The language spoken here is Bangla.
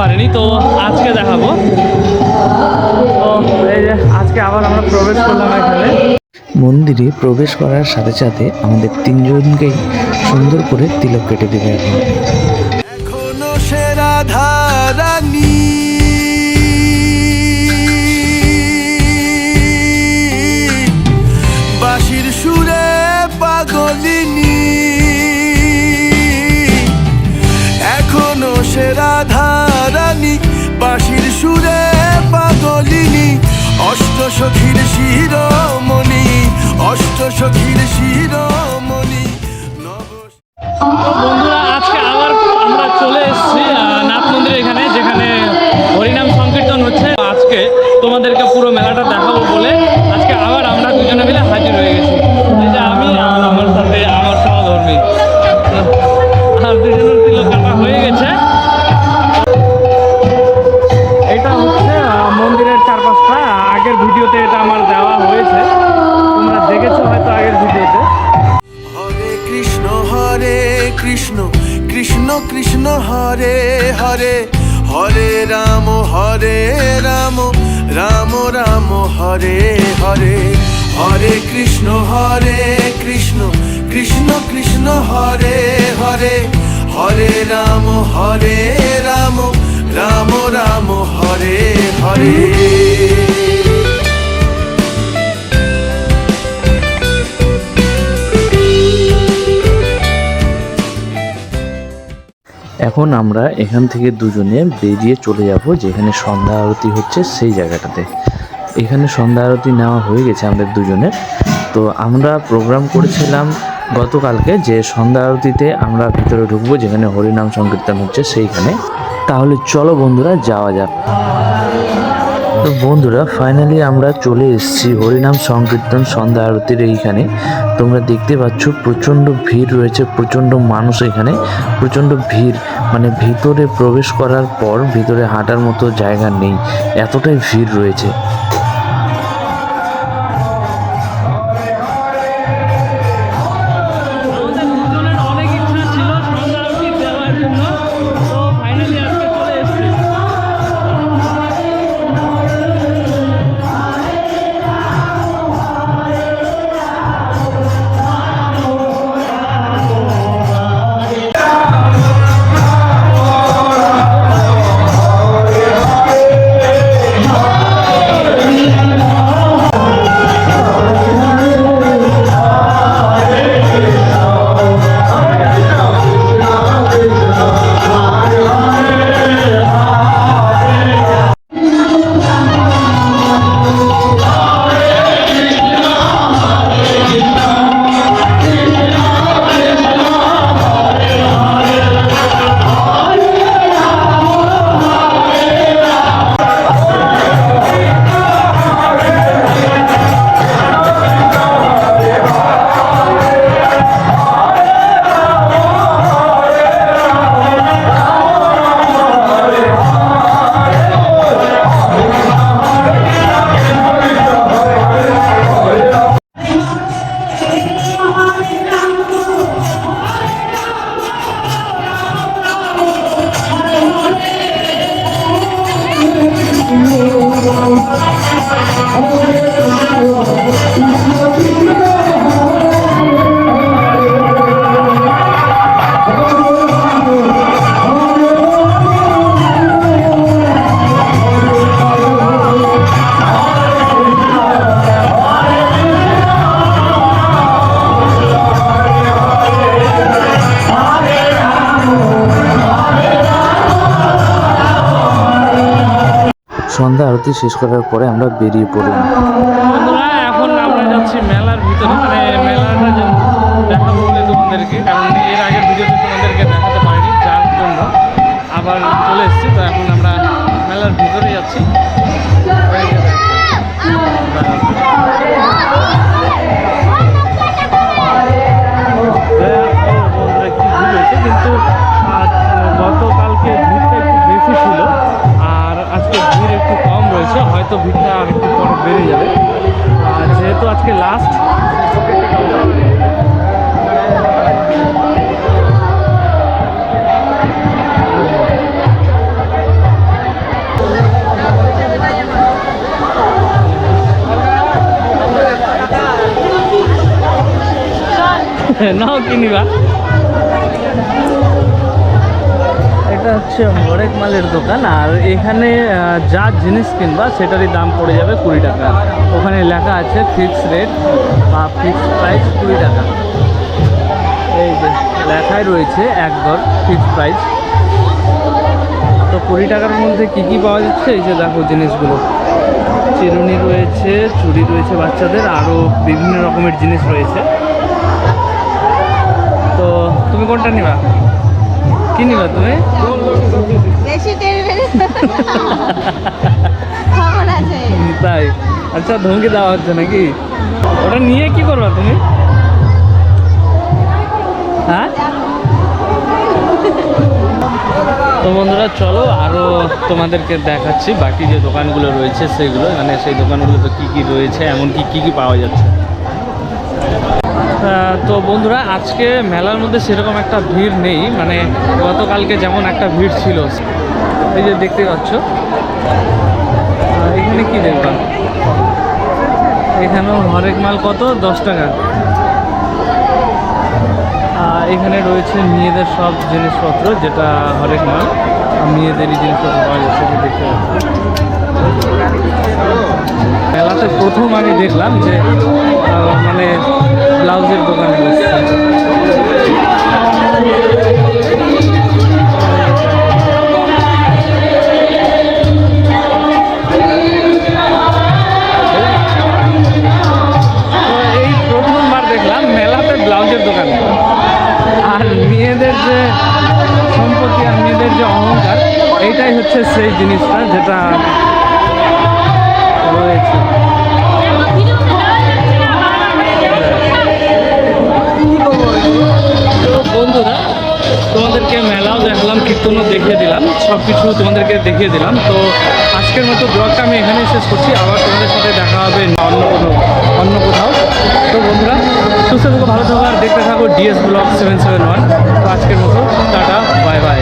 পারিনি তো আজকে দেখাবো। তো এই যে আজকে আবার আমরা প্রবেশ করলাম এখানে। মন্দিরে প্রবেশ করার সাথে সাথে আমাদের তিনজনকে সুন্দর করে তিলক কেটে দেবে। এখন এখনও সে রাধারানী সখীর শিরোমণি, অষ্ট সখীর শিরোমণি বন্ধুরা, আজকে আবার আমরা চলে এসেছি নাথ মন্দির এখানে, যেখানে হরিনাম সংকীর্তন হচ্ছে। আজকে তোমাদেরকে পুরো মেলাটা দেখাবো বলে আজকে আবার আমরা দুজনে মিলে আগের ভিডিওতে এটা আমার দেওয়া হয়েছে। তোমরা দেখেছ হয়তো আগের ভিডিওতে। হরে কৃষ্ণ হরে কৃষ্ণ কৃষ্ণ কৃষ্ণ, হরে হরে হরে রাম হরে রাম রাম রাম, হরে হরে হরে কৃষ্ণ হরে কৃষ্ণ কৃষ্ণ কৃষ্ণ, হরে হরে হরে রাম হরে রাম রাম রাম, হরে হরে। এখন আমরা এখান থেকে দুজনে বেরিয়ে চলে যাব, যেখানে সন্ধ্যা আরতি হচ্ছে সেই জায়গাটাতে। এখানে সন্ধ্যা আরতি নেওয়া হয়ে গেছে আমাদের দুজনের। তো আমরা প্রোগ্রাম করেছিলাম গতকালকে যে সন্ধ্যা আরতিতে আমরা ভিতরে ঢুকবো, যেখানে হরিনাম সংকীর্তন হচ্ছে সেইখানে। তাহলে চলো বন্ধুরা, যাওয়া যাক। তো বন্ধুরা ফাইনালি আমরা চলে এসেছি হরিনাম সংকীর্তন সন্ধ্যা আরতির এইখানে। তোমরা দেখতে পাচ্ছ প্রচণ্ড ভিড় রয়েছে, প্রচণ্ড মানুষ এখানে, প্রচণ্ড ভিড়। মানে ভিতরে প্রবেশ করার পর ভিতরে হাঁটার মতো জায়গা নেই, এতটাই ভিড় রয়েছে। সন্ধ্যা আরতি শেষ করার পরে আমরা বেরিয়ে পড়ি এখন আমরা যাচ্ছি মেলার ভিতরে। মানে মেলাটা যে দেখাবো বলে তোমাদেরকে, কারণ এর আগের ভিডিওতে তোমাদেরকে দেখাতে পারিনি, যার জন্য আবার চলে এসেছি। তো এখন আমরা মেলার ভিতরে যাচ্ছি। লাস্ট নাও কিনিবা এটা হচ্ছে হরেক মালের দোকান, আর এখানে যা জিনিস কিনবা সেটারই দাম পড়ে যাবে কুড়ি টাকা। ওখানে লেখা আছে ফিক্স রেট বা ফিক্স প্রাইস কুড়ি টাকা। এই যে, লেখাই রয়েছে এক দর ফিক্স প্রাইস তো কুড়ি টাকার মধ্যে কি কি পাওয়া যাচ্ছে? এই যে দেখো জিনিসগুলো। চিরুনি রয়েছে, চুড়ি রয়েছে বাচ্চাদের আরও বিভিন্ন রকমের জিনিস রয়েছে। তো তুমি কোনটা নিবা? কি নিবা তুমি তাই? আচ্ছা ধমকি দেওয়া হচ্ছে নাকি? ওটা নিয়ে কি করবা তুমি? হ্যাঁ? তো বন্ধুরা চলো আরও তোমাদেরকে দেখাচ্ছি। বাকি যে দোকানগুলো রয়েছে সেগুলো। মানে সেই দোকানগুলোতে কী কী রয়েছে এমনকি কী কী পাওয়া যাচ্ছে? তো বন্ধুরা, আজকে মেলার মধ্যে সেরকম একটা ভিড় নেই। মানে গতকালকে যেমন একটা ভিড় ছিল। এই যে দেখতে পাচ্ছ। এখানে কি দেখবা? এখানেও হরেক মাল কত? দশ টাকা। এখানে রয়েছে মেয়েদের সব জিনিসপত্র, যেটা হরেক মাল। মেয়েদেরই জিনিসপত্র পাওয়া যাচ্ছে দেখতে পাচ্ছি। প্রথম আমি দেখলাম যে মানে ব্লাউজের দোকান মেয়েদের যে সম্পত্তি আর মেয়েদের যে অহংকার হচ্ছে সেই জিনিসটা যেটা কীর্তনও দেখিয়ে দিলাম সব কিছু তোমাদেরকে দেখিয়ে দিলাম। তো আজকের মতো ব্লগটা আমি এখানেই শেষ করছি, আবার তোমাদের সাথে দেখা হবে অন্য কোনো, অন্য কোথাও। তো বন্ধুরা, সুস্থ থাকো, ভালো থাকো, আর দেখতে থাকো DS blog seven seven one. তো আজকের মতো, টাটা, বাই বাই।